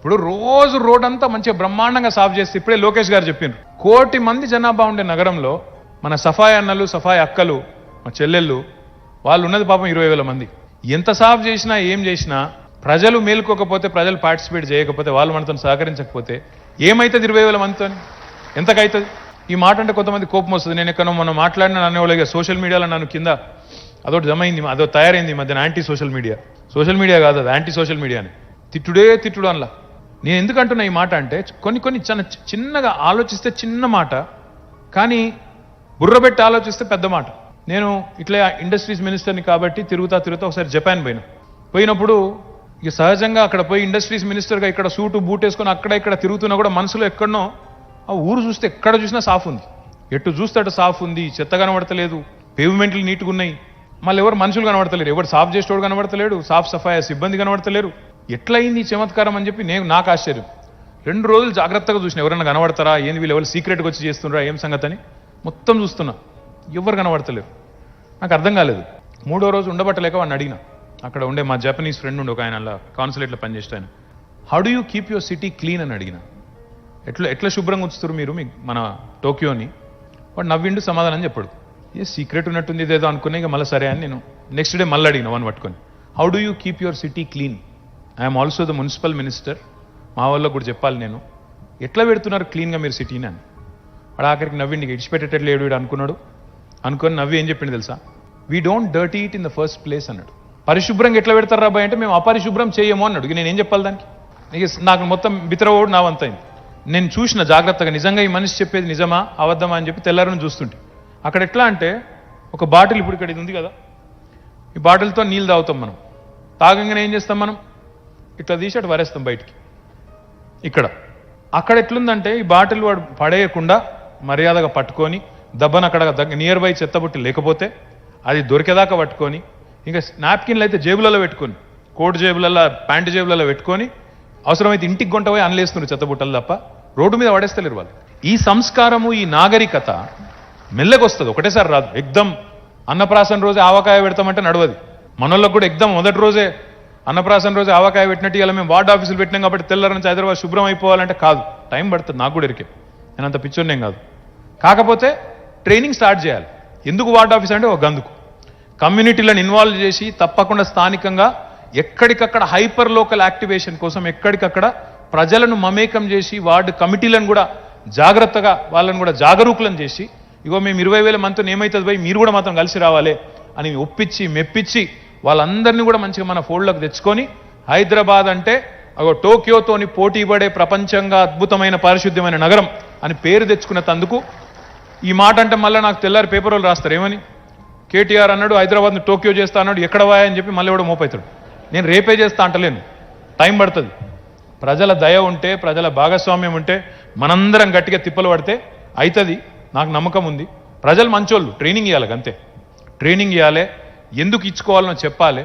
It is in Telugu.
ఇప్పుడు రోజు రోడ్ అంతా మంచిగా బ్రహ్మాండంగా సాఫ్ చేస్తే ఇప్పుడే లోకేష్ గారు చెప్పిండ్రు కోటి మంది జనాభా ఉండే నగరంలో మన సఫాయి అన్నలు సఫాయి అక్కలు మా చెల్లెళ్ళు వాళ్ళు ఉన్నది పాపం ఇరవై వేల మంది. ఎంత సాఫ్ చేసినా ఏం చేసినా ప్రజలు మేలుకోకపోతే ప్రజలు పార్టిసిపేట్ చేయకపోతే వాళ్ళు మనతో సహకరించకపోతే ఏమైతుంది ఇరవై వేల మందితో? ఎంతకైతుంది? ఈ మాట అంటే కొంతమంది కోపం వస్తుంది. నేను ఎక్కడో మనం మాట్లాడిన అనేవాళ్ళగా సోషల్ మీడియాలో నన్ను కింద అదొకటి జమైంది అదో తయారైంది మధ్యన anti social media. Social media కాదు అది యాంటీ సోషల్ మీడియా అని తిట్టుడే తిట్టుడు అనలా. నేను ఎందుకు అంటున్నా ఈ మాట అంటే కొన్ని కొన్ని చిన్న చిన్నగా ఆలోచిస్తే చిన్న మాట కానీ బుర్రబెట్టి ఆలోచిస్తే పెద్ద మాట. నేను ఇట్లా ఇండస్ట్రీస్ మినిస్టర్ని కాబట్టి తిరుగుతా తిరుగుతా ఒకసారి జపాన్ పోయినా. పోయినప్పుడు ఇక సహజంగా అక్కడ పోయి ఇండస్ట్రీస్ మినిస్టర్గా ఇక్కడ సూటు బూట్ వేసుకొని అక్కడ ఇక్కడ తిరుగుతున్నా కూడా మనసులో ఎక్కడనో ఆ ఊరు చూస్తే ఎక్కడ చూసినా సాఫ్ ఉంది. ఎటు చూస్తే అటు సాఫ్ ఉంది చెత్త కనబడతలేదు పేవ్మెంట్లు నీట్గా ఉన్నాయి. మళ్ళీ ఎవరు మనుషులు కనబడతలేరు ఎవరు సాఫ్ చేసేవాడు కనబడతలేడు సాఫ్ సఫాయా సిబ్బంది కనబడతలేరు. ఎట్లయింది చమత్కారం అని చెప్పి నేను నాకు ఆశ్చర్యం. రెండు రోజులు జాగ్రత్తగా చూసిన. ఎవరైనా కనబడతారా? ఏంది వీళ్ళు ఎవరు సీక్రెట్గా వచ్చి చేస్తున్నారా? ఏం సంగతి అని మొత్తం చూస్తున్నా. ఎవరు కనబడతలేరు. నాకు అర్థం కాలేదు. మూడో రోజు ఉండబట్టలేక వాడిని అడిగిన. అక్కడ ఉండే మా జపనీస్ ఫ్రెండ్ ఉండే ఒక ఆయన అలా కాన్సులేట్లో పనిచేస్తే ఆయన. How do you keep your city clean అని అడిగిన. ఎట్లా ఎట్లా శుభ్రంగా ఉంచుతారు మీరు మీ మన టోక్యోని వాడు నవ్విండు సమాధానం చెప్పాడు. ఏ సీక్రెట్ ఉన్నట్టుంది ఇదేదో అనుకునే ఇక మళ్ళీ సరే అని నేను నెక్స్ట్ డే మళ్ళీ అడిగిన వన్ పట్టుకొని. How do you keep your city clean I'm also the municipal minister మా వాళ్ళకు కూడా చెప్పాలి నేను. ఎట్లా పెడుతున్నారు క్లీన్గా మీరు సిటీని అని. వాడు ఆఖరికి నవ్విండి ఇక ఇడిచిపెట్టేటట్లు లేడు వీడు అనుకున్నాడు. అనుకొని నవ్వి ఏం చెప్పింది తెలుసా? We don't dirty it in the first place అన్నాడు. పరిశుభ్రంగా ఎట్లా పెడతారు రాబాయ్ అంటే మేము అపరిశుభ్రం చేయము అన్నాడు. ఇక నేను ఏం చెప్పాలి దానికి? నాకు మొత్తం బితరవోడు నా వంతైంది. నేను చూసిన జాగ్రత్తగా నిజంగా ఈ మనిషి చెప్పేది నిజమా అబద్ధమా అని చెప్పి తెల్లారని చూస్తుంటే. అక్కడ ఎట్లా అంటే ఒక బాటిల్ ఇప్పుడు ఇక్కడ ఇది ఉంది కదా. ఈ బాటిల్తో నీళ్ళు తాగుతాం మనం. తాగంగానే ఏం చేస్తాం మనం? ఇట్లా తీసేట వరేస్తాం బయటికి. ఇక్కడ. అక్కడ ఎట్లుందంటే ఈ బాటిల్ వాడు పడేయకుండా మర్యాదగా పట్టుకొని దబ్బన అక్కడ నియర్ బై చెత్తబుట్టి లేకపోతే అది దొరికేదాకా పట్టుకొని ఇంకా నాప్కిన్లు అయితే జేబులలో పెట్టుకొని కోట్ జేబులలో ప్యాంటు జేబులలో పెట్టుకొని అవసరమైతే ఇంటికి గొంట పోయి అనలేస్తున్నారు చెత్తబుట్టలు తప్ప రోడ్డు మీద పడేస్తలేరు వాళ్ళు. ఈ సంస్కారము ఈ నాగరికత మెల్లగొస్తుంది ఒకటేసారి రాదు. ఎగ్దం అన్నప్రాసన రోజే ఆవకాయ పెడతామంటే నడవది. మనోళ్ళకు కూడా ఎగ్దం మొదటి రోజే అన్నప్రాసన రోజు ఆవకాయ పెట్టినట్టు ఇలా మేము వార్డు ఆఫీసులు పెట్టినాం కాబట్టి తెల్లర నుంచి హైదరాబాద్ శుభ్రం అయిపోవాలంటే కాదు. టైం పడుతుంది. నాకు కూడా ఇరికే. నేను అంత పిచ్చోనేం కాదు. కాకపోతే ట్రైనింగ్ స్టార్ట్ చేయాలి. ఎందుకు వార్డు ఆఫీస్ అంటే ఒక గందుకు. కమ్యూనిటీలను ఇన్వాల్వ్ చేసి తప్పకుండా స్థానికంగా ఎక్కడికక్కడ హైపర్ లోకల్ యాక్టివేషన్ కోసం ఎక్కడికక్కడ ప్రజలను మమేకం చేసి వార్డు కమిటీలను కూడా జాగ్రత్తగా వాళ్ళని కూడా జాగరూకులను చేసి ఇగో మేము ఇరవై వేల మందితో ఏమవుతుంది పోయి మీరు కూడా మాత్రం కలిసి రావాలి అని ఒప్పించి మెప్పించి వాళ్ళందరినీ కూడా మంచిగా మన ఫోల్డ్లోకి తెచ్చుకొని హైదరాబాద్ అంటే అగో టోక్యోతోని పోటీ పడే ప్రపంచంగా అద్భుతమైన పారిశుద్ధ్యమైన నగరం అని పేరు తెచ్చుకున్న తందుకు ఈ మాట అంటే మళ్ళీ నాకు తెల్లారి పేపర్ వాళ్ళు రాస్తారు. ఏమని? కేటీఆర్ అన్నాడు హైదరాబాద్ను టోక్యో చేస్తా అన్నాడు. ఎక్కడ వాయా అని చెప్పి మళ్ళీ కూడా మోపైతాడు. నేను రేపే చేస్తా అంటలేను. టైం పడుతుంది. ప్రజల దయ ఉంటే ప్రజల భాగస్వామ్యం ఉంటే మనందరం గట్టిగా తిప్పలు పడితే అవుతుంది నాకు నమ్మకం ఉంది. ప్రజలు మంచోళ్ళు. ట్రైనింగ్ ఇవ్వాలి అంతే. ట్రైనింగ్ ఇవ్వాలి ఎందుకు ఇచ్చుకోవాలనో చెప్పాలి.